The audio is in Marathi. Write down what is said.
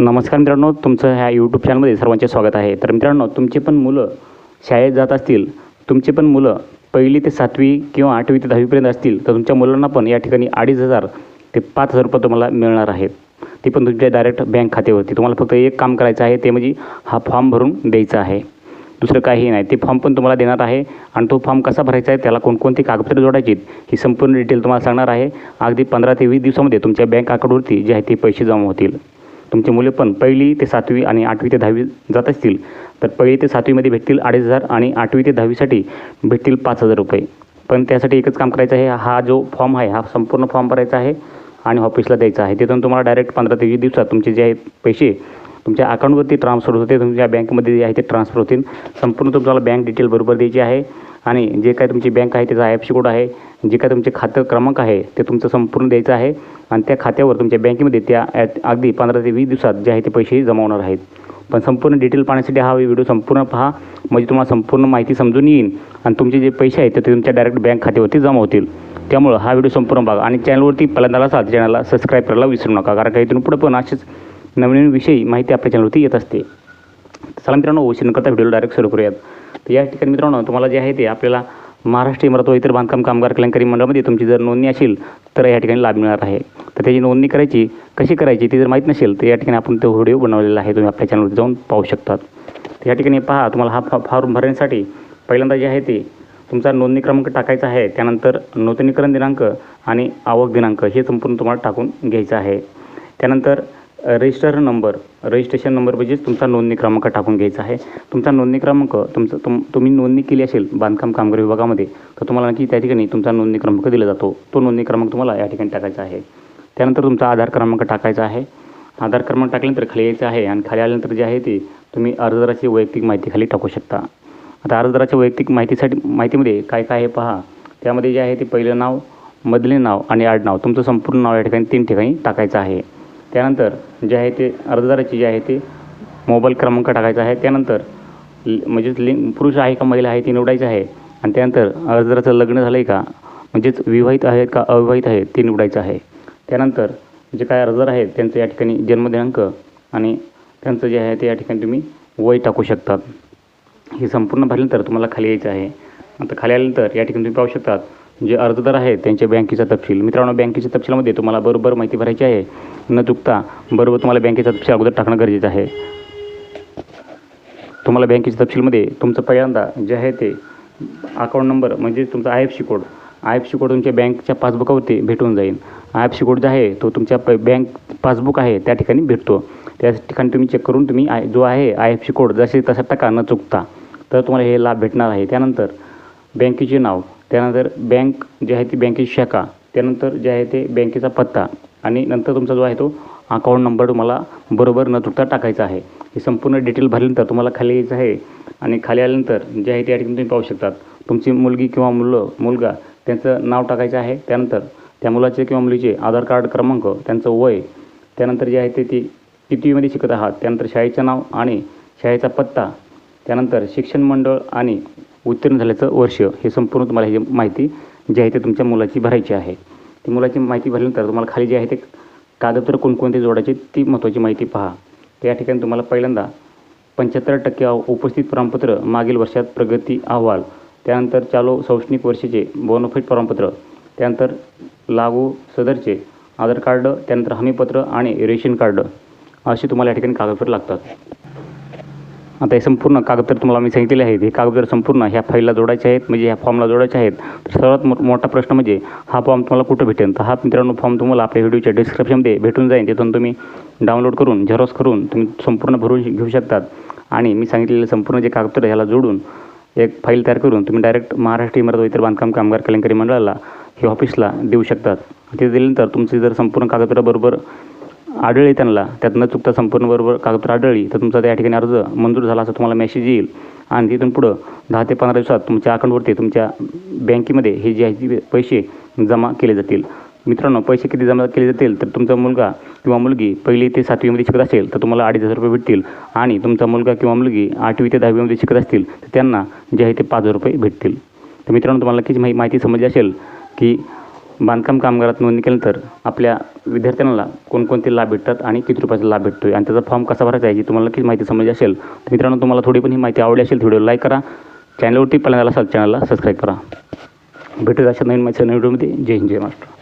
नमस्कार मित्रांनो तुमचं ह्या यूट्यूब चॅनलमध्ये सर्वांचे स्वागत आहे. तर मित्रांनो तुमचे पण मुलं शाळेत जात असतील तुमचे पण मुलं पहिली ते सातवी किंवा आठवी ते दहावीपर्यंत असतील तर तुमच्या मुलांना पण या ठिकाणी अडीच हजार ते पाच हजार रुपये तुम्हाला मिळणार आहेत. ते पण तुमच्या डायरेक्ट बँक खात्यावरती. तुम्हाला फक्त एक काम करायचं आहे ते म्हणजे हा फॉर्म भरून द्यायचा आहे. दुसरं काहीही नाही. ते फॉर्म पण तुम्हाला देणार आहे आणि तो फॉर्म कसा भरायचा आहे त्याला कोणकोणती कागदपत्रं जोडायची ही संपूर्ण डिटेल तुम्हाला सांगणार आहे. अगदी पंधरा ते वीस दिवसामध्ये तुमच्या बँक अकाउंटवरती जे आहे ते पैसे जमा होतील. तुमचे मुले पण पहिली ते सातवी आणि आठवी ते दहावी जात असतील तर पहिली ते सातवीमध्ये भेटतील अडीच हजार आणि आठवी ते दहावीसाठी भेटतील पाच हजार रुपये. पण त्यासाठी एकच काम करायचं आहे हा जो फॉर्म आहे हा संपूर्ण फॉर्म भरायचा आहे आणि ऑफिसला द्यायचा आहे. तिथून तुम्हाला डायरेक्ट पंधरा ते वीस दिवसात तुमचे जे पैसे तुमच्या अकाउंटवरती ट्रान्सफर होते तुमच्या बँकमध्ये जे आहे ते ट्रान्सफर होतील. संपूर्ण तुम्हाला बँक डिटेल बरोबर द्यायची आहे. आणि जे काय तुमची बँक आहे त्याचा आय एफ सी कोड आहे जे काय तुमचे खातं क्रमांक आहे ते तुमचं संपूर्ण द्यायचं आहे आणि त्या खात्यावर तुमच्या बँकेमध्ये त्या अगदी पंधरा ते वीस दिवसात जे आहे ते पैसे जमा होणार आहेत. पण संपूर्ण डिटेल पाहण्यासाठी हा व्हिडिओ संपूर्ण पहा. म्हणजे तुम्हाला संपूर्ण माहिती समजून येईल आणि तुमचे जे पैसे आहेत ते तुमच्या डायरेक्ट बँक खात्यावरती जमा होतील त्यामुळं हा व्हिडिओ संपूर्ण बघा आणि चॅनलवरती पहिल्यांदा असाल चॅनलला सबस्क्राईब करायला विसरू नका. कारण काही इथून पुढे पण असेच नवीन विषयी माहिती आपल्या चॅनलवरती येत असते. चला मित्रांनो उशीर न करता व्हिडिओ डायरेक्ट सुरू करूयात. तर या ठिकाणी मित्रांनो तुम्हाला जे आहे ते आपल्याला महाराष्ट्र इमारत व इतर बांधकाम कामगार कल्याणकारी मंडळामध्ये तुमची जर नोंदणी असेल तर या ठिकाणी लाभ मिळणार आहे. तर त्याची नोंदणी करायची कशी करायची ती जर माहीत नसेल तर या ठिकाणी आपण तो व्हिडिओ बनवलेला आहे तुम्ही आपल्या चॅनलवर जाऊन पाहू शकतात. तर या ठिकाणी पहा तुम्हाला हा फॉर्म भरण्यासाठी पहिल्यांदा जे आहे ते तुमचा नोंदणी क्रमांक टाकायचा आहे त्यानंतर नूतनीकरण दिनांक आणि आवक दिनांक हे संपूर्ण तुम्हाला टाकून घ्यायचं आहे. त्यानंतर रजिस्टर नंबर रजिस्ट्रेशन नंबर म्हणजेच तुमचा नोंदणी क्रमांक टाकून घ्यायचा आहे. तुमचा नोंदणी क्रमांक तुमचं तुम तुम्ही नोंदणी केली असेल बांधकाम कामगार विभागामध्ये तर तुम्हाला नक्की त्या ठिकाणी तुमचा नोंदणी क्रमांक दिला जातो. तो नोंदणी क्रमांक तुम्हाला या ठिकाणी टाकायचा आहे. त्यानंतर तुमचा आधार क्रमांक टाकायचा आहे. आधार क्रमांक टाकल्यानंतर खाली यायचं आहे आणि खाली आल्यानंतर जे आहे ते तुम्ही अर्जदाराची वैयक्तिक माहिती खाली टाकू शकता. आता अर्जदाराच्या वैयक्तिक माहितीसाठी माहितीमध्ये काय काय आहे पहा. त्यामध्ये जे आहे ते पहिलं नाव मधले नाव आणि आडनाव तुमचं संपूर्ण नाव या ठिकाणी तीन ठिकाणी टाकायचं आहे. त्यानंतर जे आहे ते अर्जदाराची जे आहे ते मोबाईल क्रमांक टाकायचा आहे. त्यानंतर म्हणजेच लिंग पुरुष आहे का महिला आहे ते निवडायचं आहे. आणि त्यानंतर अर्जदाराचं लग्न झालं आहे का म्हणजेच विवाहित आहेत का अविवाहित आहे ते निवडायचं आहे. त्यानंतर जे काय अर्जदार आहेत त्यांचं या ठिकाणी जन्मदिनांक आणि त्यांचं जे आहे ते या ठिकाणी तुम्ही वय टाकू शकतात हे संपूर्ण भरल्यानंतर तुम्हाला खाली यायचं आहे. आता खाली आल्यानंतर या ठिकाणी तुम्ही पाहू शकतात जे अर्जदार आहेत त्यांच्या बँकेचा तपशील. मित्रांनो बँकेच्या तपशिलामध्ये तुम्हाला बरोबर माहिती भरायची आहे. न चुकता बरोबर तुम्हाला बँकेचा तपशील अगोदर टाकणं गरजेचं आहे. तुम्हाला बँकेच्या तपशीलमध्ये तुमचं पहिल्यांदा जे आहे ते अकाउंट नंबर म्हणजे तुमचा I F C code I F C code तुमच्या बँकच्या पासबुकावरती भेटून जाईल. आय एफ सी कोड जो आहे तो तुमच्या प बँक पासबुक आहे त्या ठिकाणी भेटतो. त्या ठिकाणी तुम्ही चेक करून तुम्ही आय जो आहे आय एफ सी कोड जसे तसा टाका न चुकता. तर तुम्हाला हे लाभ भेटणार आहे. त्यानंतर बँकेचे नाव. त्यानंतर बँक जे आहे ती बँकेची शाखा त्यानंतर जे आहे ते बँकेचा पत्ता आणि नंतर तुमचा जो आहे तो अकाउंट नंबर तुम्हाला बरोबर न चुकता टाकायचा आहे. हे संपूर्ण डिटेल भरल्यानंतर तुम्हाला खाली यायचं आहे आणि खाली आल्यानंतर जे आहे त्या ठिकाणी तुम्ही पाहू शकतात. तुमची मुलगी किंवा मुलं मुलगा त्यांचं नाव टाकायचं आहे. त्यानंतर त्या मुलाचे किंवा मुलीचे आधार कार्ड क्रमांक त्यांचं वय त्यानंतर जे आहे ते ती कितवीमध्ये शिकत आहात त्यानंतर शाळेचं नाव आणि शाळेचा पत्ता त्यानंतर शिक्षण मंडळ आणि उत्तीर्ण झाल्याचं वर्ष हे संपूर्ण तुम्हाला ही माहिती जी आहे ते तुमच्या मुलाची भरायची आहे. ती मुलाची माहिती भरल्यानंतर तुम्हाला खाली जे आहे ते कागदपत्र कोणकोणते जोडायचे ती महत्त्वाची माहिती पहा. तर या ठिकाणी तुम्हाला पहिल्यांदा पंच्याहत्तर टक्के उपस्थित प्रमाणपत्र मागील वर्षात प्रगती अहवाल त्यानंतर चालू शैक्षणिक वर्षाचे बोनोफाईट प्रमाणपत्र त्यानंतर लागू सदरचे आधार कार्ड त्यानंतर हमीपत्र आणि रेशन कार्ड असे तुम्हाला या ठिकाणी कागदपत्र लागतात. आता हे संपूर्ण कागदपत्र तुम्हाला मी सांगितलेले आहेत. हे कागदपत्र संपूर्ण ह्या फाईलला जोडायचे आहेत. म्हणजे ह्या फॉर्मला जोडायचे आहेत. तर सर्वात मो मोठा प्रश्न म्हणजे हा फॉर्म तुम्हाला कुठं भेटेल तर हा मित्रांनो फॉर्म तुम्हाला आपल्या व्हिडिओच्या डिस्क्रिप्शनमध्ये भेटून जाईल. तिथून तुम्ही डाउनलोड करून झेरॉक्स करून तुम्ही संपूर्ण भरून घेऊ शकतात. आणि मी सांगितलेलं संपूर्ण जे कागदपत्र ह्याला जोडून एक फाईल तयार करून तुम्ही डायरेक्ट महाराष्ट्र इमारत व इतर बांधकाम कामगार कल्याणकारी मंडळाला हे ऑफिसला देऊ शकतात. तिथे दिल्यानंतर तुमची जर संपूर्ण कागदपत्र बरोबर आढळली त्यांना. त्यात न चुकता संपूर्ण बरोबर कागदपत्र आढळली. तर तुमचा त्या ठिकाणी अर्ज मंजूर झाला असं तुम्हाला मेसेज येईल. आणि तिथून पुढं दहा ते पंधरा दिवसात तुमच्या अकाउंटवरती तुमच्या बँकेमध्ये हे जे आहे ते पैसे जमा केले जातील. मित्रांनो पैसे किती जमा केले जातील? तर तुमचा मुलगा किंवा मुलगी पहिली ते सातवीमध्ये शिकत असेल तर तुम्हाला अडीच हजार रुपये भेटतील. आणि तुमचा मुलगा किंवा मुलगी आठवी ते दहावीमध्ये शिकत असतील तर त्यांना जे आहे ते पाच हजार रुपये भेटतील. तर मित्रांनो तुम्हाला नक्कीच माहिती समजली असेल की बांधकाम कामगारात नोंदणी केल्यानंतर आपल्या विद्यार्थ्यांना कोणकोणते लाभ भेटतात आणि किती रुपयाचा लाभ भेटतो आहे आणि त्याचा फॉर्म कसा भरायचा आहे याची तुम्हाला नक्कीच माहिती समजली असेल. तर मित्रांनो तुम्हाला थोडी पण ही माहिती आवडली असेल थोडी व्हिडिओ लाईक करा चॅनलवरती पहिल्यांदा असाल चॅनलला सबस्क्राईब करा. भेटूया अशा नवीन माहिती नवीन व्हिडिओमध्ये जय हिंद जय महाराष्ट्र.